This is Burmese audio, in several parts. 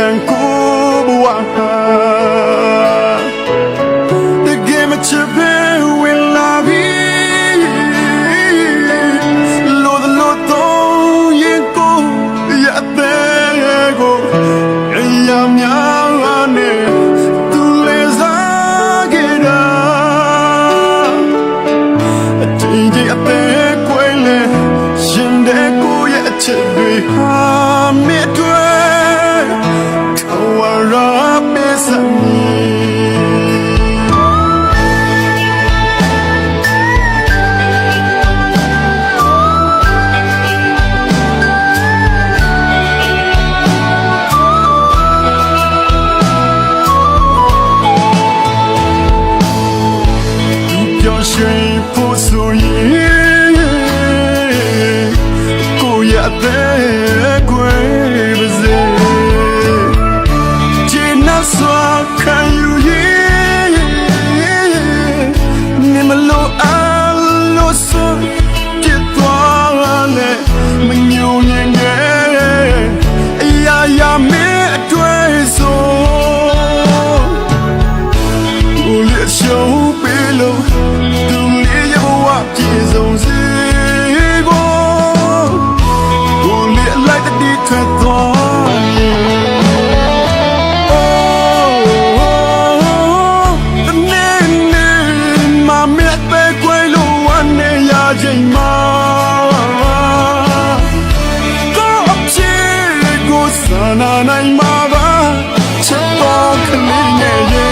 ခံကိုဘဝဟာတကယ်မချစ်ပဲဝင်လာပြီလို့လို့တော့ရင်ကိုရတဲ့ကိုအရာများနဲ့သူလဲစားကြတာအတင်းကြီးအသေးကိုလဲရှင်တဲ့ကိုရဲ့အချစ်တွေဟာ there ချိန်မှာတော့အပြည့်ကိုစနာနိုင်မှာပါချစ်ပါခလေးနဲ့ရေ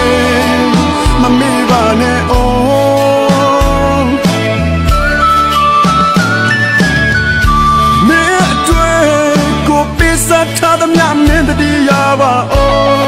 မမေ့ပါနဲ့အော်မင်းအတွက်ကိုပေးစားထားသမျှမင်းတည်းရပါအော်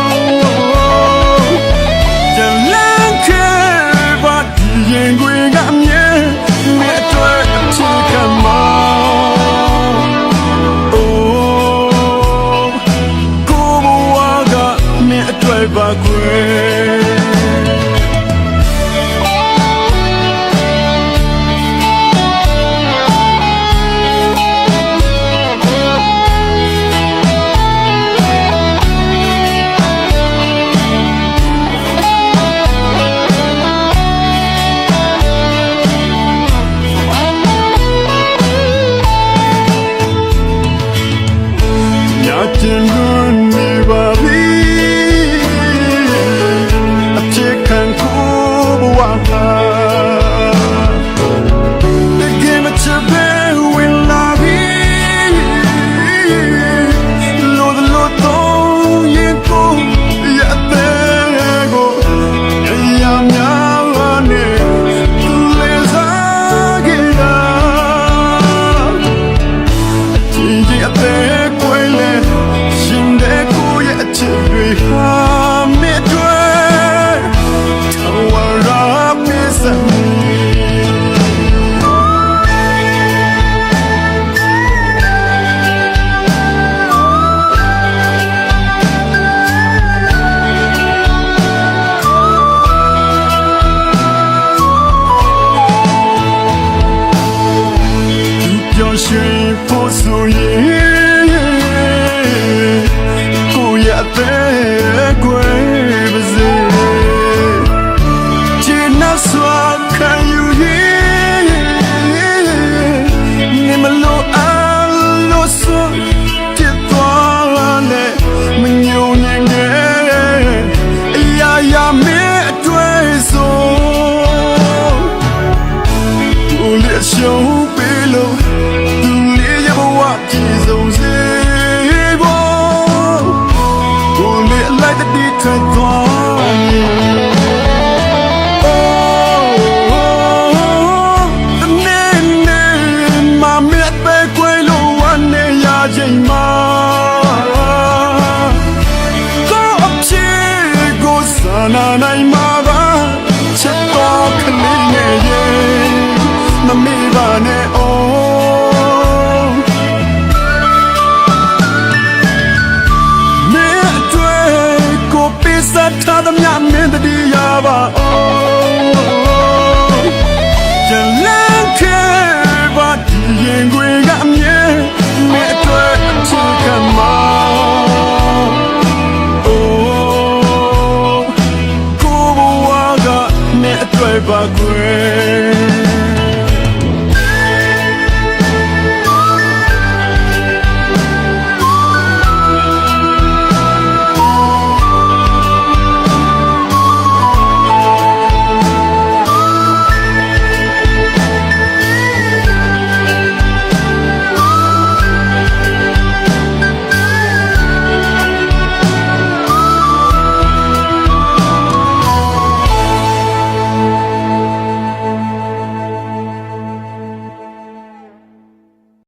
လေးရှုံးပေးလို့သူလေးရဲ့ဘဝကြည်စုံစေဖို့ကိုလေးလိုက်တဲ့ဒီထက်သွားချိန်မှာတော့အဖြစ်ကိုစာနာနိုင်မ ထားသမျှမင်းတည်းရပါအောင်ကျလန်ခဲပါဒီရင်ခွေကအမြဲမင်းအတွက်အချစ်ကမှာကိုဘဝကမင်းအတွက်ပါခွေ